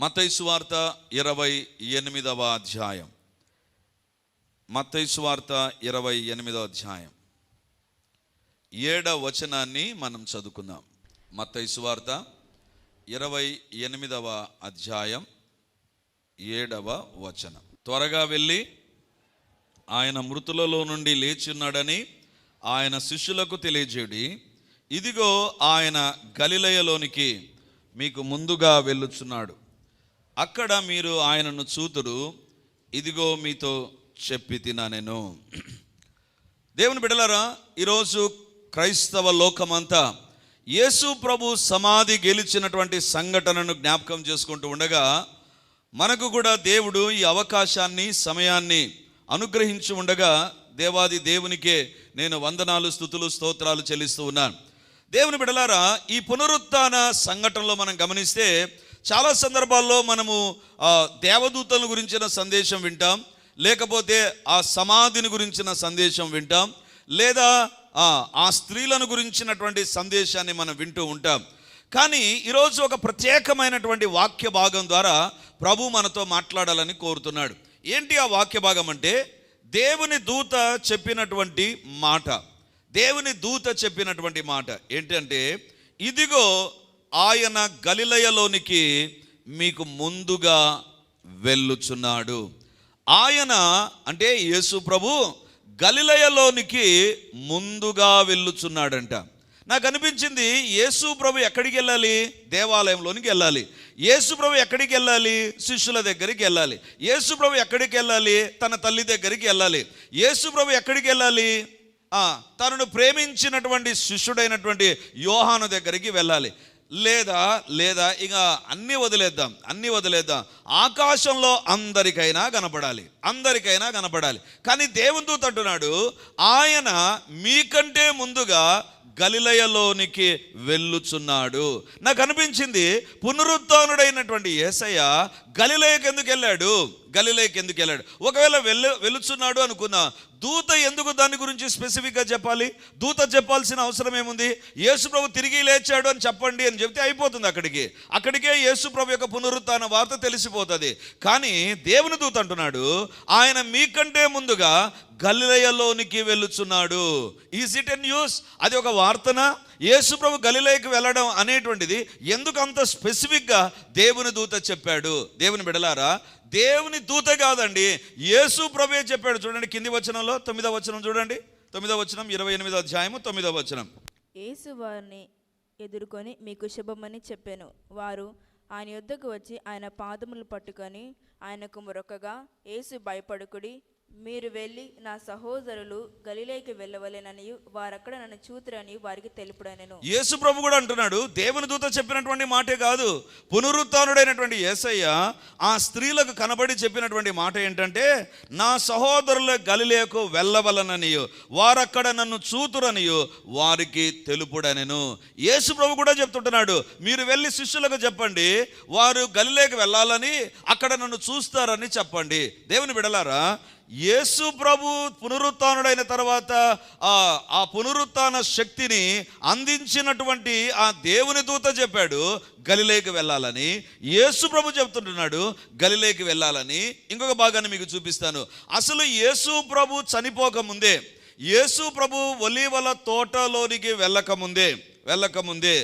మతైసు వార్త ఇరవై ఎనిమిదవ అధ్యాయం. మతైసు వార్త ఇరవై ఎనిమిదవ అధ్యాయం. ఏడవ వచనాన్ని మనం చదువుకుందాం. మతైసు వార్త ఇరవై ఎనిమిదవ అధ్యాయం ఏడవ వచనం. త్వరగా వెళ్ళి ఆయన మృతులలో నుండి లేచున్నాడని ఆయన శిష్యులకు తెలియజేడి ఇదిగో ఆయన గలిలయలోనికి మీకు ముందుగా వెళ్ళుచున్నాడు. అక్కడ మీరు ఆయనను చూతురు ఇదిగో మీతో చెప్పి తినా నేను. దేవుని బిడలారా ఈరోజు క్రైస్తవ లోకమంతా యేసు ప్రభు సమాధి గెలిచినటువంటి సంఘటనను జ్ఞాపకం చేసుకుంటూ ఉండగా మనకు కూడా దేవుడు ఈ అవకాశాన్ని సమయాన్ని అనుగ్రహించి ఉండగా దేవాది దేవునికే నేను వందనాలు స్థుతులు స్తోత్రాలు చెల్లిస్తూ ఉన్నాను. దేవుని బిడలారా ఈ పునరుత్న సంఘటనలో మనం గమనిస్తే చాలా సందర్భాల్లో మనము దేవదూతల గురించిన సందేశం వింటాం. లేకపోతే ఆ సమాధిని గురించిన సందేశం వింటాం. లేదా ఆ స్త్రీలను గురించినటువంటి సందేశాన్ని మనం వింటూ ఉంటాం. కానీ ఈరోజు ఒక ప్రత్యేకమైనటువంటి వాక్య భాగం ద్వారా ప్రభు మనతో మాట్లాడాలని కోరుతున్నాడు. ఏంటి ఆ వాక్య భాగం అంటే దేవుని దూత చెప్పినటువంటి మాట. దేవుని దూత చెప్పినటువంటి మాట. ఏంటంటే ఇదిగో ఆయన గలిలయలోనికి మీకు ముందుగా వెళ్ళుచున్నాడు. ఆయన అంటే యేసు ప్రభు గలిలయలోనికి ముందుగా వెళ్ళుచున్నాడంట. నాకు అనిపించింది యేసు ప్రభు ఎక్కడికి వెళ్ళాలి? దేవాలయంలోనికి వెళ్ళాలి. యేసు ప్రభు ఎక్కడికి వెళ్ళాలి? శిష్యుల దగ్గరికి వెళ్ళాలి. యేసు ప్రభు ఎక్కడికి వెళ్ళాలి? తన తల్లి దగ్గరికి వెళ్ళాలి. యేసు ప్రభు ఎక్కడికి వెళ్ళాలి? తనను ప్రేమించినటువంటి శిష్యుడైనటువంటి యోహాను దగ్గరికి వెళ్ళాలి. లేదా లేదా ఇక అన్నీ వదిలేద్దాం అన్నీ వదిలేద్దాం. ఆకాశంలో అందరికైనా కనపడాలి అందరికైనా కనపడాలి. కానీ దేవుని దూత అంటున్నాడు ఆయన మీకంటే ముందుగా గలిలయలోనికి వెళ్ళుచున్నాడు. నాకు అనిపించింది పునరుత్నుడైనటువంటి ఏసయ్య గలిలయకి ఎందుకు వెళ్ళాడు? గలిలోకి ఎందుకు వెళ్ళాడు? ఒకవేళ వెళ్ళ వెలుచున్నాడు అనుకున్నా దూత ఎందుకు దాని గురించి స్పెసిఫిక్గా చెప్పాలి? దూత చెప్పాల్సిన అవసరం ఏముంది? యేసుప్రభు తిరిగి లేచాడు అని చెప్పండి అని చెప్తే అయిపోతుంది అక్కడికి. అక్కడికే యేసుప్రభు యొక్క పునరుత్న వార్త తెలిసిపోతుంది. కానీ దేవుని దూత అంటున్నాడు ఆయన మీకంటే ముందుగా గలిలయలోనికి వెళ్ళుచున్నాడు. ఈజ్ ఇట్ ఎన్ న్యూస్ అది ఒక వార్తనా? యేసుప్రభు గలిలోకి గలిలయకి వెళ్ళడం అనేటువంటిది ఎందుకు అంత స్పెసిఫిక్గా దేవుని దూత చెప్పాడు? దేవుని బిడలారా దేవుని దూత కాదండి. యేసు ప్రభే చెప్పాడు. చూడండి కింది వచనంలో తొమ్మిదవ వచనం చూడండి. తొమ్మిదవ వచనం ఇరవై ఎనిమిదో అధ్యాయము తొమ్మిదవ వచనం. యేసు వారిని ఎదుర్కొని మీకు శుభమని చెప్పాను. వారు ఆయన యుద్ధకు వచ్చి ఆయన పాదములు పట్టుకొని ఆయనకు మొరొకగా యేసు భయపడుకుడి మీరు వెళ్ళి నా సహోదరులు గలిలేకి వెళ్ళవలేనని వారక్కడ నన్ను చూతురని వారికి తెలుపుడనెను. యేసు ప్రభు కూడా అంటున్నాడు దేవుని దూత చెప్పినటువంటి మాటే కాదు పునరుత్డైనటువంటి యేసయ్య ఆ స్త్రీలకు కనబడి చెప్పినటువంటి మాట ఏంటంటే నా సహోదరుల గలిలేకు వెళ్ళవలననియు వారక్కడ నన్ను చూతురనియు వారికి తెలుపుడనెను. యేసు ప్రభు కూడా చెప్తుంటున్నాడు మీరు వెళ్ళి శిష్యులకు చెప్పండి వారు గలిలేకి వెళ్ళాలని అక్కడ నన్ను చూస్తారని చెప్పండి. దేవుని బిడలారా యేసు ప్రభు పునరుత్నుడైన తర్వాత ఆ ఆ పునరుత్న శక్తిని అందించినటువంటి ఆ దేవుని దూత చెప్పాడు గలిలేకి వెళ్ళాలని. యేసు ప్రభు చెప్తుంటున్నాడు గలిలేకి వెళ్ళాలని. ఇంకొక భాగాన్ని మీకు చూపిస్తాను. అసలు యేసు ప్రభు చనిపోకముందే యేసు ప్రభు ఒలీవల తోటలోనికి వెళ్ళకముందే వెళ్ళకముందే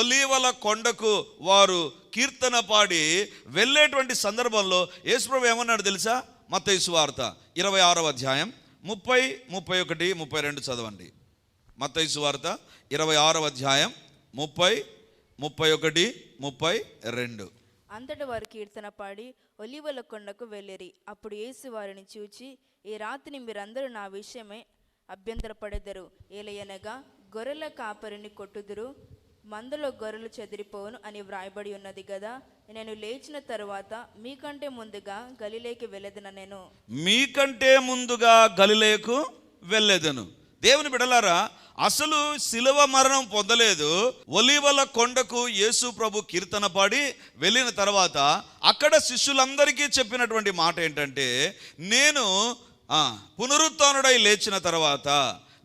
ఒలీవల కొండకు వారు కీర్తన పాడి వెళ్ళేటువంటి సందర్భంలో యేసుప్రభు ఏమన్నాడు తెలుసా? మత్తయి వార్త ఇరవై ఆరవ అధ్యాయం ముప్పై ముప్పై ఒకటి ముప్పై రెండు చదవండి. మత్తయి వార్త ఇరవై ఆరవ అధ్యాయం ముప్పై ముప్పై ఒకటి ముప్పై రెండు. అంతటి వారు కీర్తన పాడి ఒలివల కొండకు వెళ్ళిరి. అప్పుడు యేసు వారిని చూచి ఈ రాత్రి మీరందరూ నా విషయమే అభ్యంతరపడెదరు. ఏలయనగా గొర్రెల కాపరిని కొట్టుదురు. మందలో గొర్రెలు చెదిరిపోవును అని వ్రాయబడి ఉన్నది కదా నేను లేచిన తరువాత మీకంటే ముందుగా గలిలేకి వెళ్ళదిన నేను. మీకంటే ముందుగా గలిలేకు వెళ్ళేదను. దేవుని బిడలారా అసలు శిలువ మరణం పొందలేదు. ఒలివల కొండకు యేసు ప్రభు కీర్తన పాడి వెళ్ళిన తర్వాత అక్కడ శిష్యులందరికీ చెప్పినటువంటి మాట ఏంటంటే నేను పునరుత్డై లేచిన తర్వాత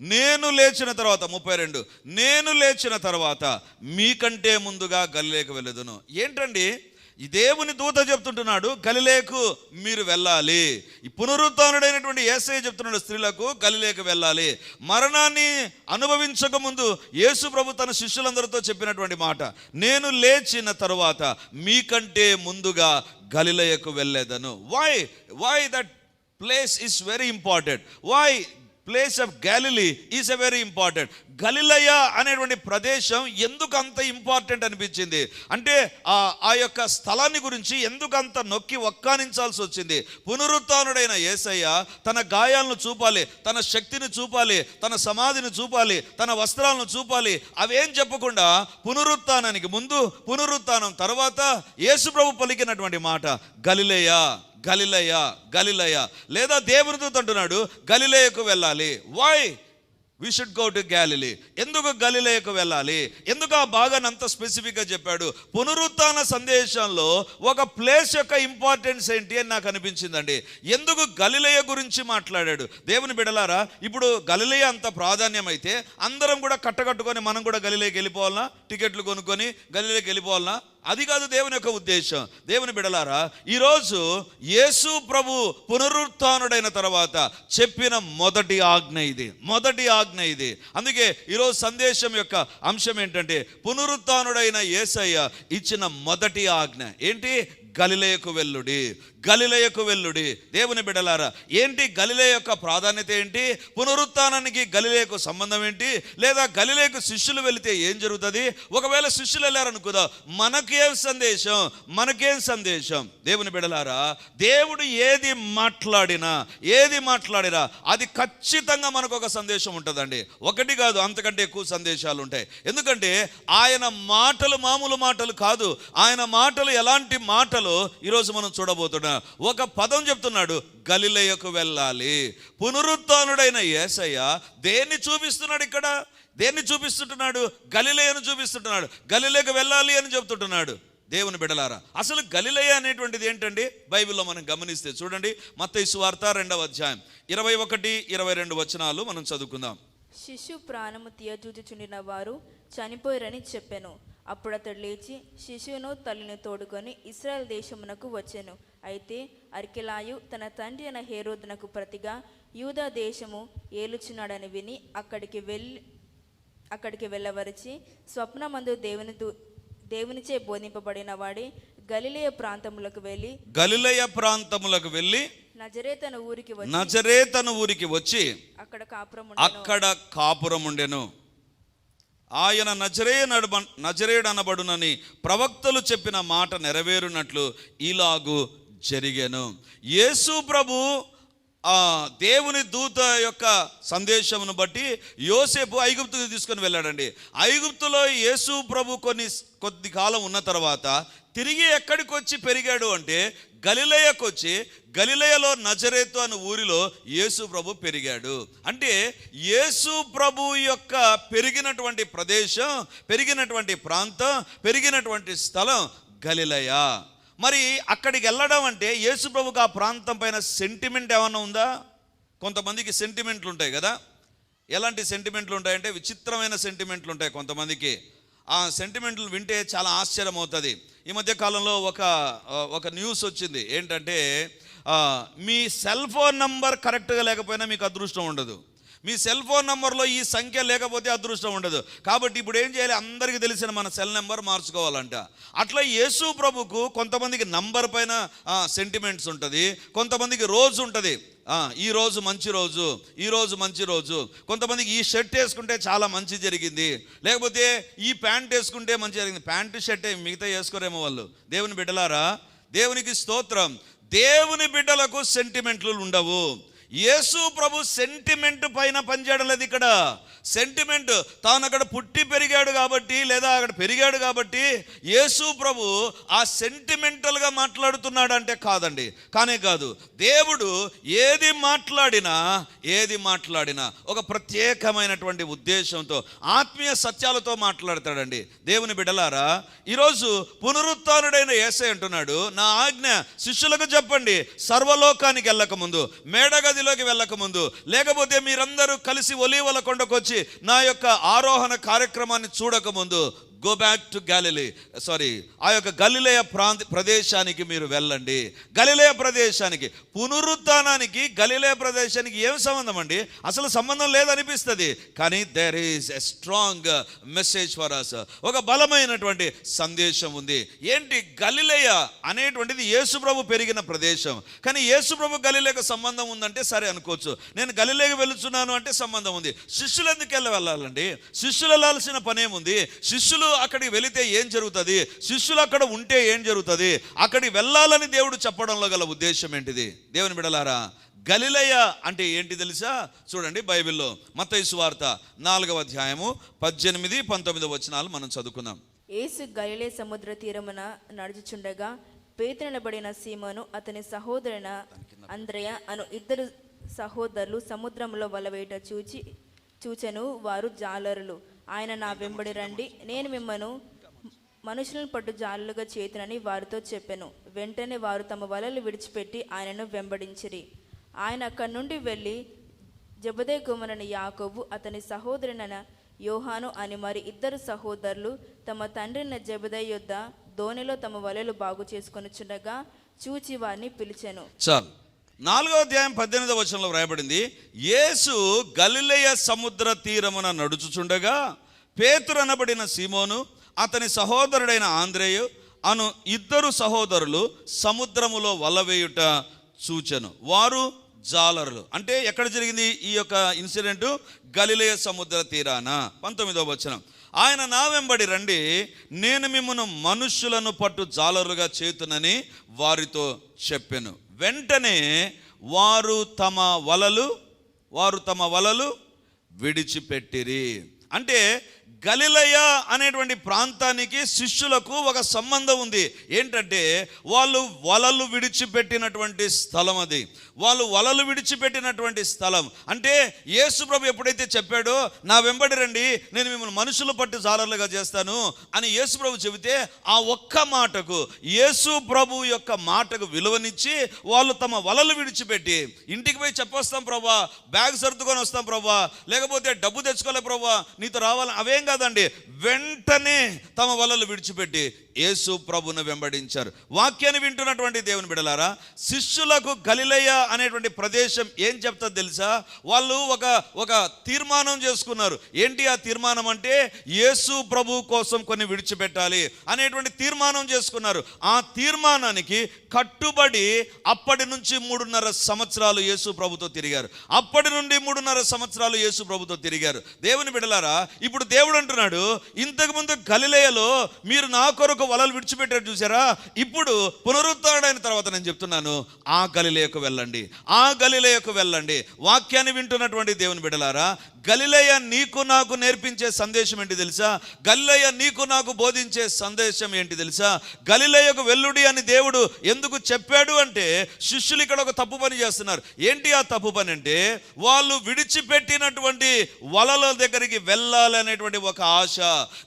నేను లేచిన తర్వాత ముప్పై రెండు నేను లేచిన తర్వాత మీకంటే ముందుగా గల్లేకి వెళ్ళదును. ఏంటండి? ఈ దేవుని దూత చెప్తుంటున్నాడు గలిలేకు మీరు వెళ్ళాలి. ఈ పునరుత్డైనటువంటి ఏసై చెప్తున్నాడు స్త్రీలకు గలిలేకు వెళ్ళాలి. మరణాన్ని అనుభవించక ముందు యేసు ప్రభు తన శిష్యులందరితో చెప్పినటువంటి మాట నేను లేచిన తరువాత మీకంటే ముందుగా గలిలయకు వెళ్ళేదను. Why why that place is very important why place of Galilee is a very important గలిలయ అనేటువంటి ప్రదేశం ఎందుకు అంత ఇంపార్టెంట్ అనిపించింది? అంటే ఆ ఆ యొక్క స్థలాన్ని గురించి ఎందుకు అంత నొక్కి ఒక్కానించాల్సి వచ్చింది? పునరుత్డైన యేసయ్య తన గాయాలను చూపాలి తన శక్తిని చూపాలి తన సమాధిని చూపాలి తన వస్త్రాలను చూపాలి. అవేం చెప్పకుండా పునరుత్నానికి ముందు పునరుత్నం తర్వాత యేసు ప్రభు పలికినటువంటి మాట గలిలయ గలిలయ గలిలయ. లేదా దేవునితో అంటున్నాడు గలిలయకు వెళ్ళాలి. Why we should go to Galilee ఎందుకు గలిలయకు వెళ్ళాలి? ఎందుకు ఆ భాగాన్ని అంత స్పెసిఫిక్గా చెప్పాడు? పునరుత్న సందేశంలో ఒక ప్లేస్ యొక్క ఇంపార్టెన్స్ ఏంటి అని నాకు అనిపించిందండి. ఎందుకు గలిలయ గురించి మాట్లాడాడు? దేవుని బిడలారా ఇప్పుడు గలిలయ అంత ప్రాధాన్యమైతే అందరం కూడా కట్టకట్టుకొని మనం కూడా గలిలేకి వెళ్ళిపోవాలనా టికెట్లు కొనుక్కొని గలిలేకి వెళ్ళిపోవాలనా అది కాదు దేవుని యొక్క ఉద్దేశం. దేవుని బిడలారా ఈరోజు యేసు ప్రభు పునరుత్డైన తర్వాత చెప్పిన మొదటి ఆజ్ఞ ఇది. మొదటి ఆజ్ఞ ఇది. అందుకే ఈరోజు సందేశం యొక్క అంశం ఏంటంటే పునరుత్డైన యేసయ్య ఇచ్చిన మొదటి ఆజ్ఞ. ఏంటి? గలిలయకు వెల్లుడి గలిలయకు వెల్లుడి దేవుని బిడలారా ఏంటి గలిలే యొక్క ప్రాధాన్యత ఏంటి? పునరుత్నానికి గలిలయకు సంబంధం ఏంటి? లేదా గలిలేకు శిష్యులు వెళితే ఏం జరుగుతుంది? ఒకవేళ శిష్యులు వెళ్ళారనుకుందా మనకేం సందేశం? మనకేం సందేశం? దేవుని బిడలారా దేవుడు ఏది మాట్లాడినా ఏది మాట్లాడినా అది ఖచ్చితంగా మనకు ఒక సందేశం ఉంటుందండి. ఒకటి కాదు అంతకంటే ఎక్కువ సందేశాలు ఉంటాయి. ఎందుకంటే ఆయన మాటలు మామూలు మాటలు కాదు. ఆయన మాటలు ఎలాంటి మాటలు ఈరోజు మనం చూడబోతున్నాం ఒక పదం చెప్తున్నాడు గలిలయకు వెళ్ళాలి. పునరుత్డైన యేసయ్య దేన్ని చూపిస్తున్నాడు ఇక్కడ? దేన్ని చూపిస్తుంటున్నాడు? గలిలయను చూపిస్తుంటున్నాడు. గలిలయకు వెళ్ళాలి అని చెప్తుంటున్నాడు. దేవుని బిడలారా అసలు గలిలయ అనేటువంటిది ఏంటండి? బైబిల్లో మనం గమనిస్తే చూడండి మత్తైసు వార్త రెండవ అధ్యాయం. ఇరవై ఒకటి ఇరవై రెండు వచనాలు మనం చదువుకుందాం. శిశు ప్రాణము తీయజూచుచుండిన వారు చనిపోయారని చెప్పాను. అప్పుడు అతడు లేచి శిశువును తల్లిని తోడుకొని ఇస్రాయల్ దేశమునకు వచ్చాను అయితే అర్కెలాయు తన తండ్రి అయిన హేరోదునకు ప్రతిగా యూదా దేశము ఏలుచున్నాడని విని అక్కడికి వెళ్ళి అక్కడికి వెళ్ళవరిచి స్వప్నమందు దేవుని దేవునిచే బోధింపబడిన వాడి గలిలయ ప్రాంతములకు వెళ్ళి గలిలయ ప్రాంతములకు వెళ్ళి నజరేతన ఊరికి వచ్చి నజరేతను ఊరికి వచ్చి అక్కడ కాపురం. అక్కడ కాపురం ఉండెను ఆయన నజరే నడబ నజరేడనబడునని ప్రవక్తలు చెప్పిన మాట నెరవేరునట్లు ఇలాగు జరిగాను. యేసు ప్రభు ఆ దేవుని దూత యొక్క సందేశమును బట్టి యోసేపు ఐగుప్తుకు తీసుకొని వెళ్ళాడండి. ఐగుప్తులో యేసు ప్రభు కొన్ని కొద్ది కాలం ఉన్న తర్వాత తిరిగి ఎక్కడికి వచ్చి పెరిగాడు అంటే గలిలయకు వచ్చి గలిలయలో నజరేతు అనే ఊరిలో యేసు ప్రభు పెరిగాడు. అంటే యేసు ప్రభు యొక్క పెరిగినటువంటి ప్రదేశం పెరిగినటువంటి ప్రాంతం పెరిగినటువంటి స్థలం గలిలయ. మరి అక్కడికి వెళ్ళడం అంటే యేసు ప్రభుకి ఆ ప్రాంతం పైన సెంటిమెంట్ ఏమన్నా ఉందా? కొంతమందికి సెంటిమెంట్లు ఉంటాయి కదా. ఎలాంటి సెంటిమెంట్లు ఉంటాయంటే విచిత్రమైన సెంటిమెంట్లు ఉంటాయి కొంతమందికి. ఆ సెంటిమెంట్లు వింటే చాలా ఆశ్చర్యం అవుతుంది ఈ మధ్య కాలంలో ఒక ఒక న్యూస్ వచ్చింది. ఏంటంటే మీ సెల్ ఫోన్ నంబర్ కరెక్ట్గా లేకపోయినా మీకు అదృష్టం ఉండదు. మీ సెల్ ఫోన్ నంబర్లో ఈ సంఖ్య లేకపోతే అదృష్టం ఉండదు. కాబట్టి ఇప్పుడు ఏం చేయాలి? అందరికీ తెలిసిన మన సెల్ నెంబర్ మార్చుకోవాలంట. అట్లా యేసు ప్రభుకు కొంతమందికి నంబర్ పైన సెంటిమెంట్స్ ఉంటుంది. కొంతమందికి రోజు ఉంటుంది. ఈరోజు ఈ రోజు మంచి రోజు ఈరోజు మంచి రోజు. కొంతమందికి ఈ షర్ట్ వేసుకుంటే చాలా మంచి జరిగింది. లేకపోతే ఈ ప్యాంట్ వేసుకుంటే మంచి జరిగింది. ప్యాంటు షర్ట్ మిగతా వేసుకోరేమో వాళ్ళు. దేవుని బిడ్డలారా దేవునికి స్తోత్రం. దేవుని బిడ్డలకు సెంటిమెంట్లు ఉండవు. యేసు ప్రభు సెంటిమెంట్ పైన పనిచేయడం లేదు ఇక్కడ. సెంటిమెంట్ తాను అక్కడ పుట్టి పెరిగాడు కాబట్టి లేదా అక్కడ పెరిగాడు కాబట్టి యేసు ప్రభు ఆ సెంటిమెంటల్గా మాట్లాడుతున్నాడు అంటే కాదండి. కానే కాదు. దేవుడు ఏది మాట్లాడినా ఏది మాట్లాడినా ఒక ప్రత్యేకమైనటువంటి ఉద్దేశంతో ఆత్మీయ సత్యాలతో మాట్లాడతాడండి. దేవుని బిడలారా ఈరోజు పునరుత్డైన ఏసై అంటున్నాడు నా ఆజ్ఞ శిష్యులకు చెప్పండి సర్వలోకానికి వెళ్ళక ముందు మేడగదిలోకి వెళ్ళక ముందు లేకపోతే మీరందరూ కలిసి ఒలీవల కొండకు వచ్చి నా యొక్క ఆరోహణ కార్యక్రమాన్ని చూడక ముందు go back to Galilee sorry ఆ యొక్క గలిలయ ప్రాంత ప్రదేశానికి మీరు వెళ్ళండి. గలిలయ ప్రదేశానికి పునరుద్ధానానికి గలిలయ ప్రదేశానికి ఏం సంబంధం అండి? అసలు సంబంధం లేదనిపిస్తుంది. కానీ there is a strong message for us ఒక బలమైనటువంటి సందేశం ఉంది. ఏంటి? గలిలయ అనేటువంటిది యేసుప్రభు పెరిగిన ప్రదేశం. కానీ యేసుప్రభు గలిలేకు సంబంధం ఉందంటే సరే అనుకోవచ్చు. నేను గలిలేకి వెళుతున్నాను అంటే సంబంధం ఉంది. శిష్యులు ఎందుకు వెళ్ళి వెళ్ళాలండి? శిష్యులు వెళ్ళాల్సిన పనేముంది? శిష్యులు అక్కడికి వెళితే ఏం జరుగుతుంది? శిష్యులు అక్కడ ఉంటే ఏం జరుగుతుంది? అక్కడికి వెళ్ళాలని దేవుడు చెప్పడంలో గల ఉద్దేశం ఏంటిది? దేవుని బిడలారా గలిలయ అంటే ఏంటి తెలుసా? చూడండి బైబిల్లో మత్తయి వార్త నాలుగవ అధ్యాయము పద్దెనిమిది పంతొమ్మిది వచనాలు మనం చదువుకుందాం. ఏసు గలిలే సముద్ర తీరమున నడుచుచుండగా పేతనబడిన సీమను అతని సహోదరున అంద్రయ అను ఇద్దరు సహోదరులు సముద్రంలో వలవేట చూచి చూచెను వారు జాలరులు. ఆయన నా వెంబడి రండి. నేను మిమ్మను మనుషులను పట్టు జాలులుగా చేతునని వారితో చెప్పాను. వెంటనే వారు తమ వలలు విడిచిపెట్టి ఆయనను వెంబడించిరి. ఆయన అక్కడి నుండి వెళ్ళి జబదే కుమరని యాకోబు అతని సహోదరునైన యోహాను అని మరి ఇద్దరు సహోదరులు తమ తండ్రిన జబదే యొద్ద దోణిలో తమ వలలు బాగు చేసుకొనుచుండగా చూచి వారిని పిలిచెను. చాలు. నాలుగో అధ్యాయం పద్దెనిమిదవ వచనంలో వ్రాయబడింది యేసు గలిలయ సముద్ర తీరమున నడుచుచుండగా పేతురు అనబడిన సీమోను అతని సహోదరుడైన ఆంధ్రేయు అను ఇద్దరు సహోదరులు సముద్రములో వలవేయుట చూచెను. వారు జాలరులు. అంటే ఎక్కడ జరిగింది ఈ యొక్క ఇన్సిడెంట్? గలిలయ సముద్ర తీరాన. పంతొమ్మిదవ వచనం ఆయన నా వెంబడి రండి నేను మిమ్మను మనుష్యులను పట్టు జాలరుగా చేతునని వారితో చెప్పాను. వెంటనే వారు తమ వలలు వారు తమ వలలు విడిచిపెట్టిరి. అంటే గలిలయ అనేటువంటి ప్రాంతానికి శిష్యులకు ఒక సంబంధం ఉంది. ఏంటంటే వాళ్ళు వలలు విడిచిపెట్టినటువంటి స్థలం అది. వాళ్ళు వలలు విడిచిపెట్టినటువంటి స్థలం. అంటే యేసుప్రభు ఎప్పుడైతే చెప్పాడో నా వెంబడి రండి నేను మిమ్మల్ని మనుషులు పట్టి జాలర్లుగా చేస్తాను అని యేసు ప్రభు చెబితే ఆ ఒక్క మాటకు యేసు ప్రభు యొక్క మాటకు విలువనిచ్చి వాళ్ళు తమ వలలు విడిచిపెట్టి ఇంటికి పోయి చెప్పొస్తాం ప్రభా బ్యాగ్ సర్దుకొని వస్తాం ప్రభా లేకపోతే డబ్బు తెచ్చుకోలే ప్రభా నీతో రావాలి అవేం కాదండి వెంటనే తమ వలలు విడిచిపెట్టి యేసు ప్రభును వెంబడించారు. వాక్యాన్ని వింటున్నటువంటి దేవుని బిడలారా శిష్యులకు గలిలయ అనేటువంటి ప్రదేశం ఏం చెప్తుంది తెలుసా? వాళ్ళు ఒక ఒక తీర్మానం చేసుకున్నారు. ఏంటి ఆ తీర్మానం అంటే యేసు ప్రభు కోసం కొన్ని విడిచిపెట్టాలి అనేటువంటి తీర్మానం చేసుకున్నారు. ఆ తీర్మానానికి కట్టుబడి అప్పటి నుంచి మూడున్నర సంవత్సరాలు యేసు ప్రభుతో తిరిగారు. అప్పటి నుండి మూడున్నర సంవత్సరాలు యేసు ప్రభుతో తిరిగారు. దేవుని బిడలారా ఇప్పుడు దేవుడు అంటున్నాడు ఇంతకు ముందు గలిలయలో మీరు నా కొరకు వలలు విడిచిపెట్టారు చూసారా? ఇప్పుడు పునరుద్ధరణ తర్వాత నేను చెప్తున్నాను ఆ గలిలయకు వెళ్ళండి ఆ గలిలయకు వెళ్ళండి. వాక్యాన్ని వింటున్నటువంటి దేవుని బిడలారా గలిలయ నీకు నాకు నేర్పించే సందేశం ఏంటి తెలుసా? గలిలయ నీకు నాకు బోధించే సందేశం ఏంటి తెలుసా? గలిలయకు వెల్లుడి అని దేవుడు ఎందుకు చెప్పాడు అంటే శిష్యులు ఇక్కడ ఒక తప్పు పని చేస్తున్నారు. ఏంటి ఆ తప్పు పని అంటే వాళ్ళు విడిచిపెట్టినటువంటి వలల దగ్గరికి వెళ్ళాలనేటువంటి ఒక ఆశ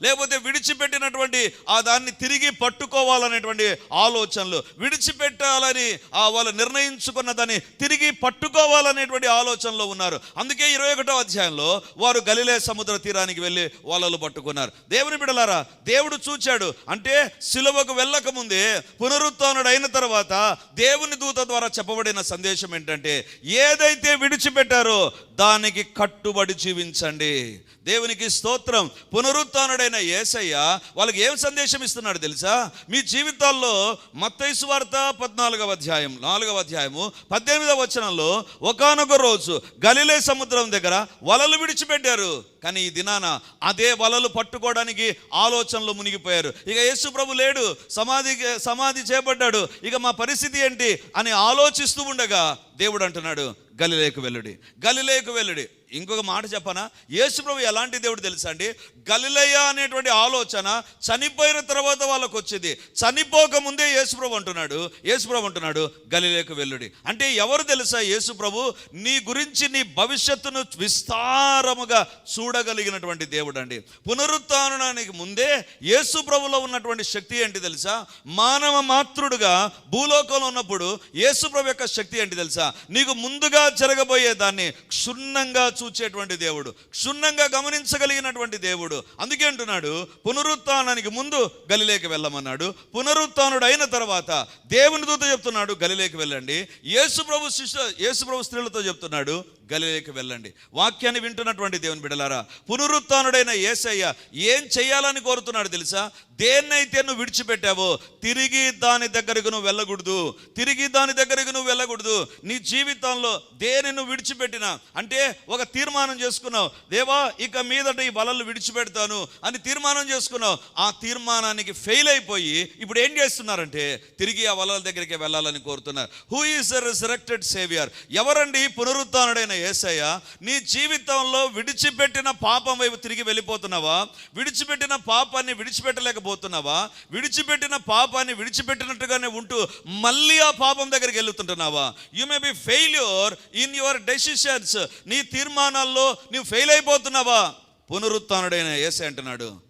లేకపోతే విడిచిపెట్టినటువంటి ఆ దాన్ని తిరిగి పట్టుకోవాలనేటువంటి ఆలోచనలు విడిచిపెట్టాలని ఆ వాళ్ళు నిర్ణయించుకున్న దాన్ని తిరిగి పట్టుకోవాలనేటువంటి ఆలోచనలో ఉన్నారు. అందుకే ఇరవై ఒకటో అధ్యాయంలో వారు గలిలే సముద్ర తీరానికి వెళ్ళి వలలు పట్టుకున్నారు. దేవుని బిడలారా దేవుడు చూచాడు. అంటే సిలువకు వెళ్ళక ముందే పునరుత్నుడు అయిన తర్వాత దేవుని దూత ద్వారా చెప్పబడిన సందేశం ఏంటంటే ఏదైతే విడిచిపెట్టారో దానికి కట్టుబడి జీవించండి. దేవునికి స్తోత్రం. పునరుత్నుడైన యేసయ్య వాళ్ళకి ఏం సందేశం ఇస్తున్నాడు తెలుసా? మీ జీవితాల్లో మత్తైసు వార్త పద్నాలుగవ అధ్యాయం నాలుగవ అధ్యాయము పద్దెనిమిదవ వచనంలో ఒకానొక రోజు గలిలే సముద్రం దగ్గర వలలు విడిచిపెట్టారు. కానీ ఈ దినాన అదే వలలు పట్టుకోవడానికి ఆలోచనలు మునిగిపోయారు. ఇక యేసు ప్రభు లేడు సమాధి సమాధి చేపడ్డాడు. ఇక మా పరిస్థితి ఏంటి అని ఆలోచిస్తూ ఉండగా దేవుడు అంటున్నాడు గలిలేకు వెళ్ళుడి. గలిలేకు వెళ్ళుడి. ఇంకొక మాట చెప్పనా? యేసుప్రభు ఎలాంటి దేవుడు తెలుసా అండి? గలిలయ అనేటువంటి ఆలోచన చనిపోయిన తర్వాత వాళ్ళకు వచ్చింది. చనిపోక ముందే యేసుప్రభు అంటున్నాడు యేసుప్రభు అంటున్నాడు గలిలేకు వెళ్ళుడి. అంటే ఎవరు తెలుసా యేసుప్రభు నీ గురించి నీ భవిష్యత్తును విస్తారముగా చూడగలిగినటువంటి దేవుడు అండి. పునరుత్నానికి ముందే యేసు ప్రభులో ఉన్నటువంటి శక్తి ఏంటి తెలుసా? మానవ మాతృడుగా భూలోకంలో ఉన్నప్పుడు యేసు ప్రభు యొక్క శక్తి ఏంటి తెలుసా? నీకు ముందుగా జరగబోయే దాన్ని క్షుణ్ణంగా చూచేటువంటి దేవుడు క్షుణ్ణంగా గమనించగలిగినటువంటి దేవుడు. అందుకే అంటున్నాడు పునరుత్నానికి ముందు గలిలేకి వెళ్ళమన్నాడు. పునరుత్నుడు అయిన తర్వాత దేవుని దూత చెప్తున్నాడు గలిలేకి వెళ్ళండి. యేసు ప్రభు శిష్యు యేసు ప్రభు స్త్రీలతో చెప్తున్నాడు గలిలేకి వెళ్ళండి. వాక్యాన్ని వింటున్నటువంటి దేవుని బిడలారా పునరుత్నుడైన యేసయ్య ఏం చేయాలని కోరుతున్నాడు తెలుసా? దేన్నైతే నువ్వు విడిచిపెట్టావో తిరిగి దాని దగ్గరకు నువ్వు వెళ్ళకూడదు. తిరిగి దాని దగ్గరకు నువ్వు వెళ్ళకూడదు. నీ జీవితంలో దేని నువ్వు విడిచిపెట్టినా అంటే ఒక తీర్మానం చేసుకున్నావు దేవా ఇక మీదట ఈ వలలు విడిచిపెడతాను అని తీర్మానం చేసుకున్నావు ఆ తీర్మానానికి ఫెయిల్ అయిపోయి ఇప్పుడు ఏం చేస్తున్నారంటే తిరిగి ఆ వలల దగ్గరికి వెళ్ళాలని కోరుతున్నారు. Who is the resurrected saviour ఎవరండి పునరుత్డైన యేసయ్య నీ జీవితంలో విడిచిపెట్టిన పాపం వైపు తిరిగి వెళ్ళిపోతున్నావా? విడిచిపెట్టిన పాపాన్ని విడిచిపెట్టలేకపోతున్నావా? విడిచిపెట్టిన పాపాన్ని విడిచిపెట్టినట్టుగానే ఉంటూ మళ్ళీ ఆ పాపం దగ్గరికి వెళ్తుంటున్నావా you may be failure in your decisions నీ తీర్మానాల్లో నీవు ఫెయిల్ అయిపోతున్నావా? పునరుత్డైన ఏసే అంటున్నాడు.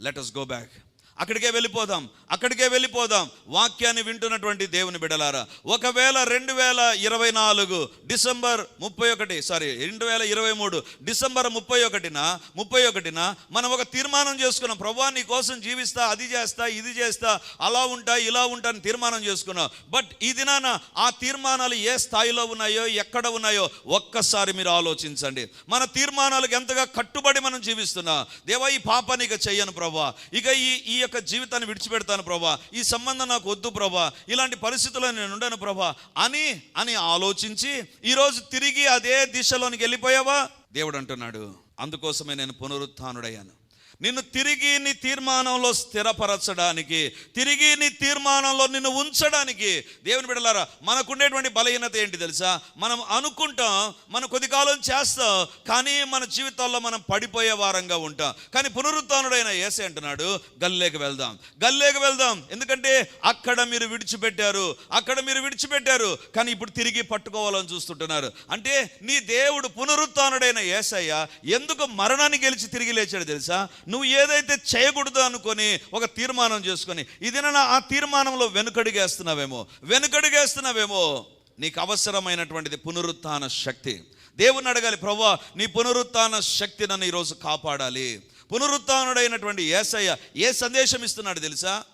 లెట్ అస్ గో బ్యాక్ అక్కడికే వెళ్ళిపోదాం అక్కడికే వెళ్ళిపోదాం. వాక్యాన్ని వింటున్నటువంటి దేవుని బిడలారా ఒకవేళ రెండు వేల ఇరవై నాలుగు డిసెంబర్ ముప్పై ఒకటి సారీ రెండు వేల ఇరవై మూడు డిసెంబర్ ముప్పై ఒకటిన ముప్పై ఒకటిన మనం ఒక తీర్మానం చేసుకున్నాం. ప్రభా నీ కోసం జీవిస్తా అది చేస్తా ఇది చేస్తా అలా ఉంటా ఇలా ఉంటా అని తీర్మానం చేసుకున్నాం. బట్ ఈ దినాన ఆ తీర్మానాలు ఏ స్థాయిలో ఉన్నాయో ఎక్కడ ఉన్నాయో ఒక్కసారి మీరు ఆలోచించండి. మన తీర్మానాలకు ఎంతగా కట్టుబడి మనం జీవిస్తున్నా. దేవా ఈ పాపాన్ని ఇక చెయ్యను ప్రభా ఇక ఈ ఈ యొక్క జీవితాన్ని విడిచిపెడతాను ప్రభా. ఈ సంబంధం నాకు వద్దు ప్రభా. ఇలాంటి పరిస్థితుల్లో నేను ఉండను ప్రభా. అని అని ఆలోచించి ఈరోజు తిరిగి అదే దిశలోనికి వెళ్ళిపోయావా? దేవుడు అంటున్నాడు అందుకోసమే నేను పునరుత్డయ్యాను నిన్ను తిరిగి నీ తీర్మానంలో స్థిరపరచడానికి తిరిగి నీ తీర్మానంలో నిన్ను ఉంచడానికి దేవుని బిడలారా మనకుండేటువంటి బలహీనత ఏంటి తెలుసా? మనం అనుకుంటాం మనం కొద్ది కాలం చేస్తాం కానీ మన జీవితాల్లో మనం పడిపోయే వారంగా ఉంటాం. కానీ పునరుత్నుడైన ఏసే అంటున్నాడు గల్లేకి వెళ్దాం గల్లేకి వెళ్దాం. ఎందుకంటే అక్కడ మీరు విడిచిపెట్టారు అక్కడ మీరు విడిచిపెట్టారు కానీ ఇప్పుడు తిరిగి పట్టుకోవాలని చూస్తుంటున్నారు. అంటే నీ దేవుడు పునరుత్నుడైన ఏసయ్య ఎందుకు మరణాన్ని గెలిచి తిరిగి లేచాడు తెలుసా? నువ్వు ఏదైతే చేయకూడదు అనుకొని ఒక తీర్మానం చేసుకొని ఇది ఆ తీర్మానంలో వెనుకడిగేస్తున్నావేమో వెనుకడిగేస్తున్నావేమో నీకు అవసరమైనటువంటిది పునరుత్థాన శక్తి. దేవుని అడగాలి ప్రభా నీ పునరుత్థాన శక్తి నన్ను ఈరోజు కాపాడాలి. పునరుత్డైనటువంటి ఏసయ్య ఏ సందేశం ఇస్తున్నాడు తెలుసా?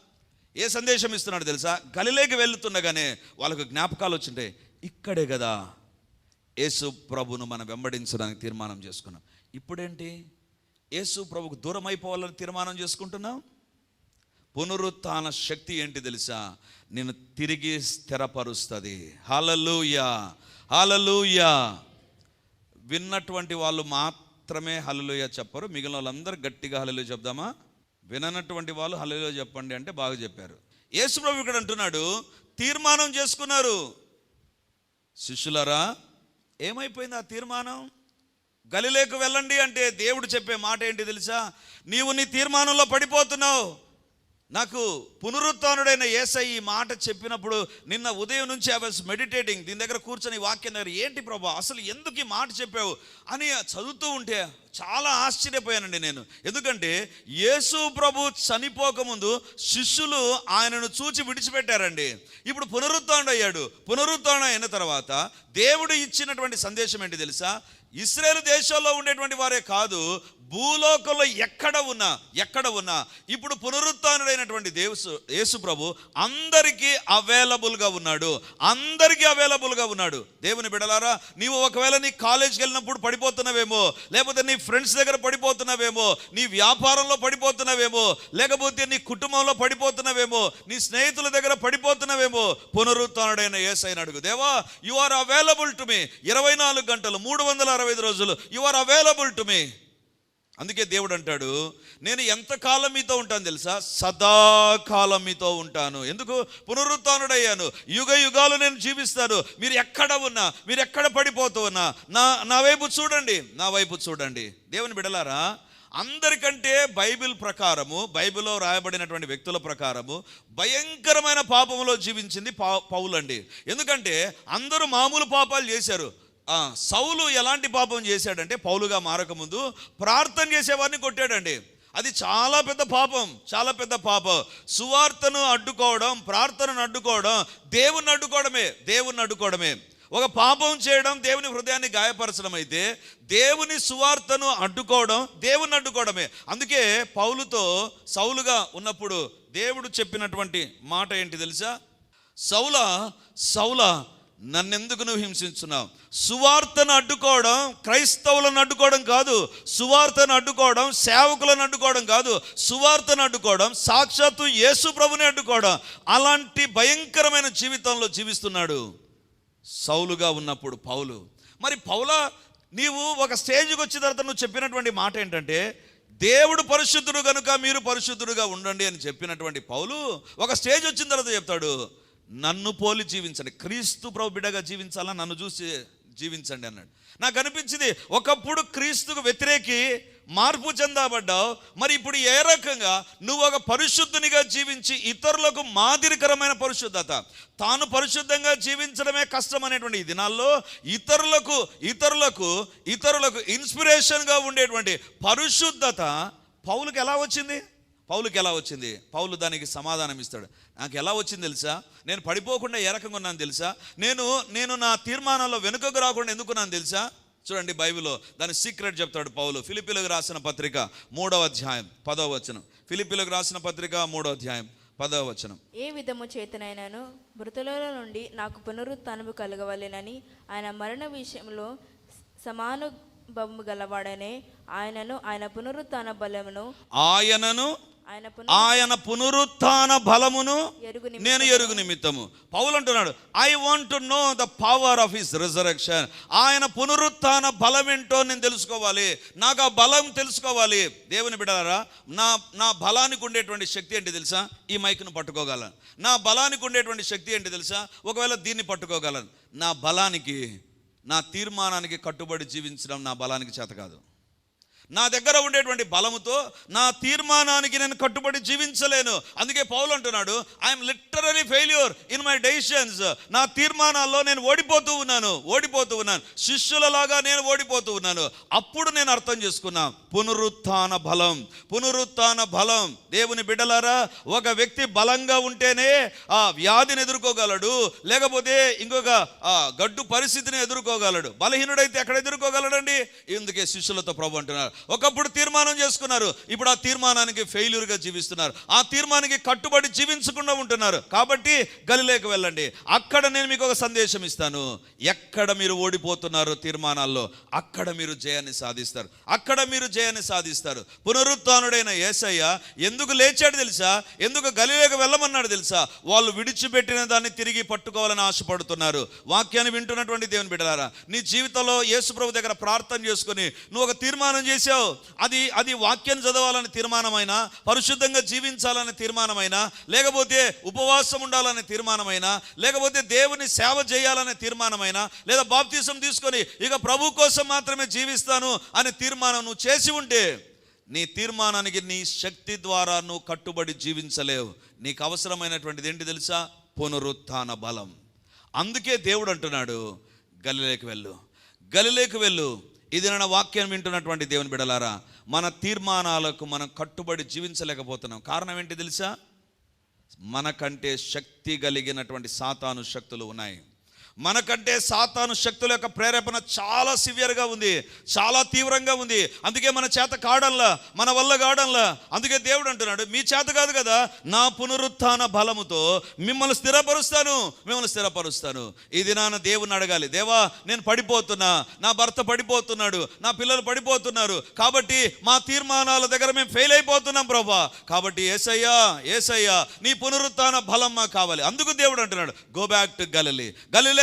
ఏ సందేశం ఇస్తున్నాడు తెలుసా? గలిలేకి వెళ్తుండగానే వాళ్ళకు జ్ఞాపకాలు వచ్చింటాయి ఇక్కడే కదా యేసు ప్రభును మనం వెంబడించడానికి తీర్మానం చేసుకున్నాం. ఇప్పుడేంటి? యేసు ప్రభుకు దూరం అయిపోవాలని తీర్మానం చేసుకుంటున్నాం? పునరుత్థాన శక్తి ఏంటి తెలుసా? నేను తిరిగి స్థిరపరుస్తుంది. హలలుయా హలలుయా విన్నటువంటి వాళ్ళు మాత్రమే హలలుయ చెప్పరు. మిగిలిన వాళ్ళందరూ గట్టిగా హలలు చెప్దామా? విననటువంటి వాళ్ళు హలలుయ చెప్పండి అంటే బాగా చెప్పారు. యేసుప్రభు ఇక్కడ అంటున్నాడు తీర్మానం చేసుకున్నారు. శిష్యులరా ఏమైపోయింది ఆ తీర్మానం? గలిలేకు వెళ్ళండి అంటే దేవుడు చెప్పే మాట ఏంటి తెలుసా? నీవు నీ తీర్మానంలో పడిపోతున్నావు. నాకు పునరుత్డైన ఏసై ఈ మాట చెప్పినప్పుడు నిన్న ఉదయం నుంచి ఐ వాజ్ మెడిటేటింగ్ దీని దగ్గర కూర్చొని వాక్యం దగ్గర ఏంటి ప్రభా? అసలు ఎందుకు ఈ మాట చెప్పావు? అని చదువుతూ ఉంటే చాలా ఆశ్చర్యపోయానండి నేను. ఎందుకంటే యేసు ప్రభు చనిపోకముందు శిష్యులు ఆయనను చూచి విడిచిపెట్టారండి. ఇప్పుడు పునరుత్థానుడు అయ్యాడు పునరుత్థానం అయిన తర్వాత దేవుడు ఇచ్చినటువంటి సందేశం ఏంటి తెలుసా? ఇస్రాయేల్ దేశాల్లో ఉండేటువంటి వారే కాదు భూలోకంలో ఎక్కడ ఉన్నా ఎక్కడ ఉన్నా ఇప్పుడు పునరుత్డైనటువంటి దేవసు యేసు ప్రభు అందరికీ అవైలబుల్గా ఉన్నాడు. అందరికీ అవైలబుల్గా ఉన్నాడు. దేవుని బిడలారా నీవు ఒకవేళ నీ కాలేజ్కి వెళ్ళినప్పుడు పడిపోతున్నావేమో లేకపోతే నీ ఫ్రెండ్స్ దగ్గర పడిపోతున్నావేమో నీ వ్యాపారంలో పడిపోతున్నావేమో లేకపోతే నీ కుటుంబంలో పడిపోతున్నావేమో నీ స్నేహితుల దగ్గర పడిపోతున్నావేమో పునరుత్డైన ఏసైన అడుగు. దేవా you are available to me ఇరవై నాలుగు గంటలు మూడు వందల అరవై ఐదు రోజులు you are available to me అందుకే దేవుడు అంటాడు నేను ఎంతకాలం మీతో ఉంటాను తెలుసా? సదాకాలం మీతో ఉంటాను. ఎందుకు? పునరుత్డయ్యాను. యుగ యుగాలు నేను జీవిస్తాను. మీరు ఎక్కడ ఉన్నా మీరు ఎక్కడ పడిపోతూ ఉన్నా నా నా వైపు చూడండి నా వైపు చూడండి. దేవుని బిడలారా అందరికంటే బైబిల్ ప్రకారము బైబిల్లో రాయబడినటువంటి వ్యక్తుల ప్రకారము భయంకరమైన పాపములో జీవించింది పా పౌలండి. ఎందుకంటే అందరూ మామూలు పాపాలు చేశారు. సౌలు ఎలాంటి పాపం చేశాడంటే పౌలుగా మారకముందు ప్రార్థన చేసేవారిని కొట్టాడండి. అది చాలా పెద్ద పాపం చాలా పెద్ద పాపం. సువార్తను అడ్డుకోవడం ప్రార్థనను అడ్డుకోవడం దేవుణ్ణి అడ్డుకోవడమే దేవుణ్ణి అడ్డుకోవడమే. ఒక పాపం చేయడం దేవుని హృదయాన్ని గాయపరచడం అయితే దేవుని సువార్తను అడ్డుకోవడం దేవుని అడ్డుకోవడమే. అందుకే పౌలుతో సౌలుగా ఉన్నప్పుడు దేవుడు చెప్పినటువంటి మాట ఏంటి తెలుసా? సౌల సౌల నన్నెందుకు నువ్వు హింసించున్నావు? సువార్తను అడ్డుకోవడం క్రైస్తవులను అడ్డుకోవడం కాదు సువార్తను అడ్డుకోవడం సేవకులను అడ్డుకోవడం కాదు సువార్తను అడ్డుకోవడం సాక్షాత్తు యేసు ప్రభుని అడ్డుకోవడం. అలాంటి భయంకరమైన జీవితంలో జీవిస్తున్నాడు సౌలుగా ఉన్నప్పుడు పౌలు. మరి పౌల నీవు ఒక స్టేజ్కి వచ్చిన తర్వాత నువ్వు చెప్పినటువంటి మాట ఏంటంటే దేవుడు పరిశుద్ధుడు కనుక మీరు పరిశుద్ధుడుగా ఉండండి అని చెప్పినటువంటి పౌలు ఒక స్టేజ్ వచ్చిన తర్వాత చెప్తాడు నన్ను పోలి జీవించండి. క్రీస్తు ప్రభు బిడ్డగా జీవించాలా? నన్ను చూసి జీవించండి అన్నాడు. నాకు అనిపించింది ఒకప్పుడు క్రీస్తుకు వ్యతిరేకి మార్పు చెందబడ్డావు. మరి ఇప్పుడు ఏ రకంగా? నువ్వు ఒక పరిశుద్ధునిగా జీవించి ఇతరులకు మాదిరికరమైన పరిశుద్ధత తాను పరిశుద్ధంగా జీవించడమే కష్టం అనేటువంటి ఈ దినాల్లో ఇతరులకు ఇతరులకు ఇతరులకు ఇన్స్పిరేషన్గా ఉండేటువంటి పరిశుద్ధత పౌలకు ఎలా వచ్చింది? పౌలుకి ఎలా వచ్చింది? పౌలు దానికి సమాధానం ఇస్తాడు. నాకు ఎలా వచ్చింది తెలుసా? నేను పడిపోకుండా ఏ రకంగా ఉన్నాను తెలుసా? నేను నేను నా తీర్మానాల్లో వెనుకకు రాకుండా ఎందుకున్నాను తెలుసా? చూడండి బైబిల్లో దాని సీక్రెట్ చెప్తాడు పౌలు. ఫిలిపిలకు రాసిన పత్రిక మూడవ అధ్యాయం పదవ వచనం. ఫిలిపిలకు రాసిన పత్రిక మూడవ అధ్యాయం పదవ వచనం. ఏ విధము చేతనైనాను? మృతులలో నుండి నాకు పునరుత్నము కలగవలెనని ఆయన మరణ విషయంలో సమానుభవము గలవాడనే. ఆయనను ఆయన పునరుత్న బలమును ఆయనను ఆయన పున ఆయన పునరుత్థాన బలమును నేను ఎరుగు నిమిత్తము. పౌలు అంటున్నాడు I want to know the power of his resurrection ఆయన పునరుత్థాన బలం ఏంటో నేను తెలుసుకోవాలి. నాకు ఆ బలం తెలుసుకోవాలి. దేవుని బిడ్డలారా నా నా బలానికి ఉండేటువంటి శక్తి ఏంటి తెలుసా? ఈ మైక్ను పట్టుకోగలను. నా బలానికి ఉండేటువంటి శక్తి ఏంటి తెలుసా? ఒకవేళ దీన్ని పట్టుకోగలను. నా బలానికి నా తీర్మానానికి కట్టుబడి జీవించడం నా బలానికి చేత కాదు. నా దగ్గర ఉండేటువంటి బలముతో నా తీర్మానానికి నేను కట్టుబడి జీవించలేను. అందుకే పౌలు అంటున్నాడు I'm literally failure in my decisions నా తీర్మానాల్లో నేను ఓడిపోతూ ఉన్నాను ఓడిపోతూ ఉన్నాను. శిష్యులలాగా నేను ఓడిపోతూ ఉన్నాను. అప్పుడు నేను అర్థం చేసుకున్నా పునరుత్థాన బలం పునరుత్థాన బలం. దేవుని బిడ్డలారా ఒక వ్యక్తి బలంగా ఉంటేనే ఆ వ్యాధిని ఎదుర్కోగలడు లేకపోతే ఇంకొక ఆ గడ్డు పరిస్థితిని ఎదుర్కోగలడు. బలహీనుడైతే ఎక్కడ ఎదుర్కోగలడండి? ఇందుకే శిష్యులతో ప్రభు అంటున్నారు. ఒకప్పుడు తీర్మానం చేసుకున్నారు. ఇప్పుడు ఆ తీర్మానానికి ఫెయిల్యూర్గా జీవిస్తున్నారు. ఆ తీర్మానానికి కట్టుబడి జీవించకుండా ఉంటున్నారు. కాబట్టి గలిలేకి వెళ్ళండి. అక్కడ నేను మీకు ఒక సందేశం ఇస్తాను. ఎక్కడ మీరు ఓడిపోతున్నారో తీర్మానాల్లో అక్కడ మీరు జయాన్ని సాధిస్తారు. అక్కడ మీరు జయాన్ని సాధిస్తారు. పునరుత్నుడైన యేసయ్య ఎందుకు లేచాడు తెలుసా? ఎందుకు గలిలేకి వెళ్ళమన్నాడు తెలుసా? వాళ్ళు విడిచిపెట్టిన దాన్ని తిరిగి పట్టుకోవాలని ఆశపడుతున్నారు. వాక్యాన్ని వింటున్నటువంటి దేవుని బిడ్డలారా నీ జీవితంలో యేసు ప్రభు దగ్గర ప్రార్థన చేసుకుని నువ్వు ఒక తీర్మానం చేసి చేసావు? అది అది వాక్యం చదవాలని తీర్మానమైనా పరిశుద్ధంగా జీవించాలనే తీర్మానమైనా లేకపోతే ఉపవాసం ఉండాలనే తీర్మానమైనా లేకపోతే దేవుని సేవ చేయాలనే తీర్మానమైనా లేదా బాప్తీసం తీసుకొని ఇక ప్రభు కోసం మాత్రమే జీవిస్తాను అనే తీర్మానం నువ్వు చేసి ఉంటే నీ తీర్మానానికి నీ శక్తి ద్వారా నువ్వు కట్టుబడి జీవించలేవు. నీకు అవసరమైనటువంటిది ఏంటి తెలుసా? పునరుత్థాన బలం. అందుకే దేవుడు అంటున్నాడు గలిలేకి వెళ్ళు. గలిలేకి వెళ్ళు. ఇది నా వాక్యం వింటున్నటువంటి దేవుని బిడలారా మన తీర్మానాలకు మనం కట్టుబడి జీవించలేకపోతున్నాం. కారణం ఏంటి తెలుసా? మనకంటే శక్తి కలిగినటువంటి సాతాను శక్తులు ఉన్నాయి. మనకంటే సాతాను శక్తుల యొక్క ప్రేరేపణ చాలా సివియర్గా ఉంది చాలా తీవ్రంగా ఉంది. అందుకే మన చేత కాడంలా మన వల్ల కాడంలా అందుకే దేవుడు అంటున్నాడు మీ చేత కాదు కదా నా పునరుత్థాన బలముతో మిమ్మల్ని స్థిరపరుస్తాను మిమ్మల్ని స్థిరపరుస్తాను. ఇది నాన్న దేవుని అడగాలి దేవా నేను పడిపోతున్నా నా భర్త పడిపోతున్నాడు నా పిల్లలు పడిపోతున్నారు కాబట్టి మా తీర్మానాల దగ్గర మేము ఫెయిల్ అయిపోతున్నాం ప్రభా. కాబట్టి ఏసయ్యా ఏసయ్యా నీ పునరుత్థాన బలం మాకు కావాలి. అందుకు దేవుడు అంటున్నాడు గో బ్యాక్ టు గలిలి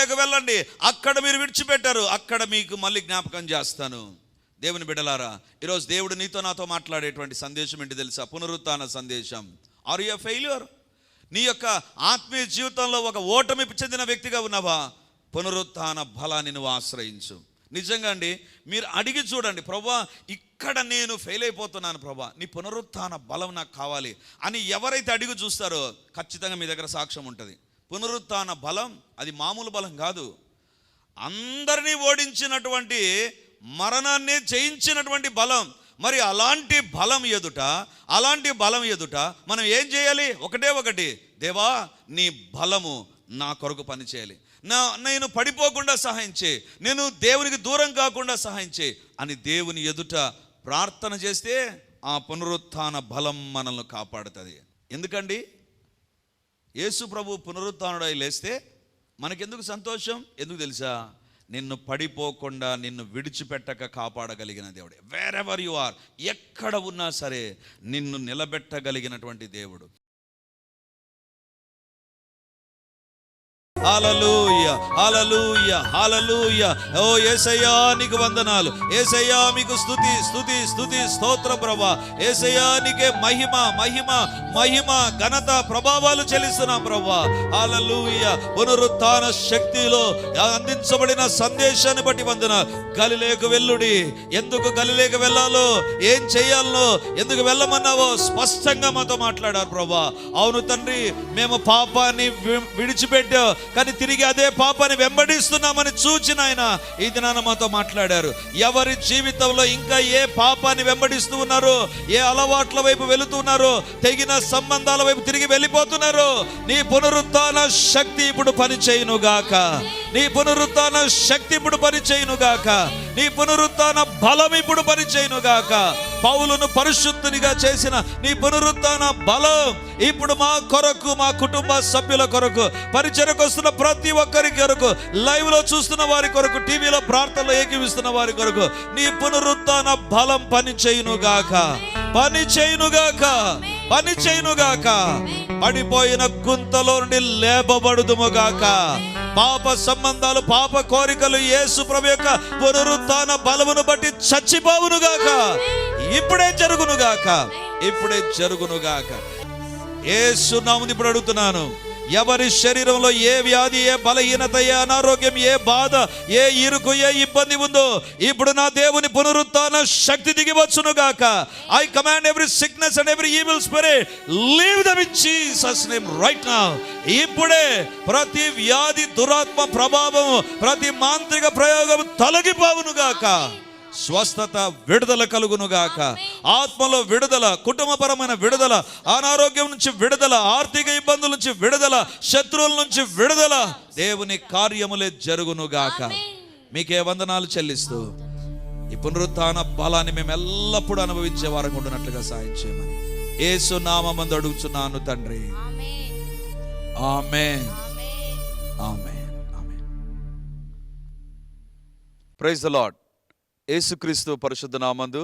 గలిలేకి వెళ్ళండి. అక్కడ మీరు విడిచిపెట్టారు. అక్కడ మీకు మళ్ళీ జ్ఞాపకం చేస్తాను. దేవుని బిడ్డలారా ఈరోజు దేవుడు నీతో నాతో మాట్లాడేటువంటి సందేశం ఏంటి తెలుసా? పునరుత్న సందేశం. ఆర్ యూ ఫెయిల్యూర్ నీ యొక్క ఆత్మీయ జీవితంలో ఒక ఓటమి చెందిన వ్యక్తిగా ఉన్నావా? పునరుత్న బలాన్ని నువ్వు ఆశ్రయించు. నిజంగా అండి మీరు అడిగి చూడండి. ప్రభా ఇక్కడ నేను ఫెయిల్ అయిపోతున్నాను ప్రభా. నీ పునరుత్న బలం నాకు కావాలి అని ఎవరైతే అడిగి చూస్తారో ఖచ్చితంగా మీ దగ్గర సాక్ష్యం ఉంటుంది. పునరుత్న బలం అది మామూలు బలం కాదు. అందరినీ ఓడించినటువంటి మరణాన్ని జయించినటువంటి బలం. మరి అలాంటి బలం ఎదుట అలాంటి బలం ఎదుట మనం ఏం చేయాలి? ఒకటే ఒకటి. దేవా నీ బలము నా కొరకు పనిచేయాలి. నా నేను పడిపోకుండా సహాయం చేయి. నేను దేవునికి దూరం కాకుండా సహాయం చేయి అని దేవుని ఎదుట ప్రార్థన చేస్తే ఆ పునరుత్న బలం మనల్ని కాపాడుతుంది. ఎందుకండి? యేసు ప్రభు పునరుత్థానుడై లేస్తే మనకెందుకు సంతోషం? ఎందుకు తెలుసా? నిన్ను పడిపోకుండా నిన్ను విడిచిపెట్టక కాపాడగలిగిన దేవుడే. వేరెవర్ యు ఆర్ ఎక్కడ ఉన్నా సరే నిన్ను నిలబెట్టగలిగినటువంటి దేవుడు. హాలూయ హాలూయ హాలూయ ఓ ఏసయ్యా నీకు వందనాలు. ఏసయ్యా మీకు స్తుతి స్థుతి స్థుతి స్తోత్ర ప్రభా. ఏసయ్యా నీకే మహిమ మహిమ మహిమ ఘనత ప్రభావాలు చెల్లిస్తున్నాం ప్రభా. హాలూయ పునరుత్న శక్తిలో అందించబడిన సందేశాన్ని బట్టి వందన గలిలేకు వెల్లుడి ఎందుకు గలిలేకు వెళ్ళాలో ఏం చేయాలనో ఎందుకు వెళ్ళమన్నావో స్పష్టంగా మాతో మాట్లాడారు ప్రభా. అవును తండ్రి మేము పాపాన్ని వి- విడిచిపెట్టావు కానీ తిరిగి అదే పాపాన్ని వెంబడిస్తున్నామని చూచిన ఆయన ఈ దినాన మాతో మాట్లాడారు. ఎవరి జీవితంలో ఇంకా ఏ పాపాన్ని వెంబడిస్తూ ఉన్నారో ఏ అలవాట్ల వైపు వెళుతున్నారో తెగిన సంబంధాల వైపు తిరిగి వెళ్ళిపోతున్నారు నీ పునరుత్న శక్తి ఇప్పుడు పని గాక నీ పునరుత్న శక్తి ఇప్పుడు పని గాక. నీ పునరుత్న బలం ఇప్పుడు పని చేయును గాక. పౌలును పరిశుద్ధునిగా చేసిన నీ పునరుత్న బలం ఇప్పుడు మా కొరకు మా కుటుంబ సభ్యుల కొరకు పరిచయకు వస్తున్న ప్రతి ఒక్కరి కొరకు లైవ్లో చూస్తున్న వారి కొరకు టీవీలో ప్రార్థనలు ఏకీవిస్తున్న వారి కొరకు నీ పునరుత్న బలం పని చేయును గాక. పని చేయును గాక. పని చేయనుగాక. పడిపోయిన గుంతలో నుండి లేపబడుదుము గాక పాప సంబంధాలు పాప కోరికలు యేసు ప్రభు యొక్క పునరుత్న బలమును బట్టి చచ్చిపోవునుగాక. ఇప్పుడే జరుగునుగాక. ఇప్పుడే జరుగునుగాక. గాక సున్నాముని ఇప్పుడు అడుగుతున్నాను. ఎవరి శరీరంలో ఏ వ్యాధి ఏ బలహీనత ఏ అనారోగ్యం ఏ బాధ ఏ ఇరుకు ఏ ఇబ్బంది ఉందో ఇప్పుడు నా దేవుని పునరుత్న శక్తి దిగివచ్చును గాక. I command every sickness and every evil spirit leave them in Jesus name right now ఇప్పుడే ప్రతి వ్యాధి దురాత్మ ప్రభావం ప్రతి మాంత్రిక ప్రయోగం తొలగిపోవును గాక. స్వస్థత విడుదల కలుగును గాక. ఆత్మలో విడుదల కుటుంబపరమైన విడుదల అనారోగ్యం నుంచి విడుదల ఆర్థిక ఇబ్బందుల నుంచి విడుదల శత్రువుల నుంచి విడుదల దేవుని కార్యములే జరుగును గాక మీకే వందనాలు చెల్లిస్తూ ఈ పునరుత్థాన బలాన్ని మేము ఎల్లప్పుడూ అనుభవించే వారికి ఉంటున్నట్లుగా సాయం చేయమని. ఏసు నామందు అడుగుచున్నాను తండ్రి. ఆమె ఆమె ప్రైజ్ ద లాడ్ యేసుక్రీస్తు పరిశుద్ధ నామందు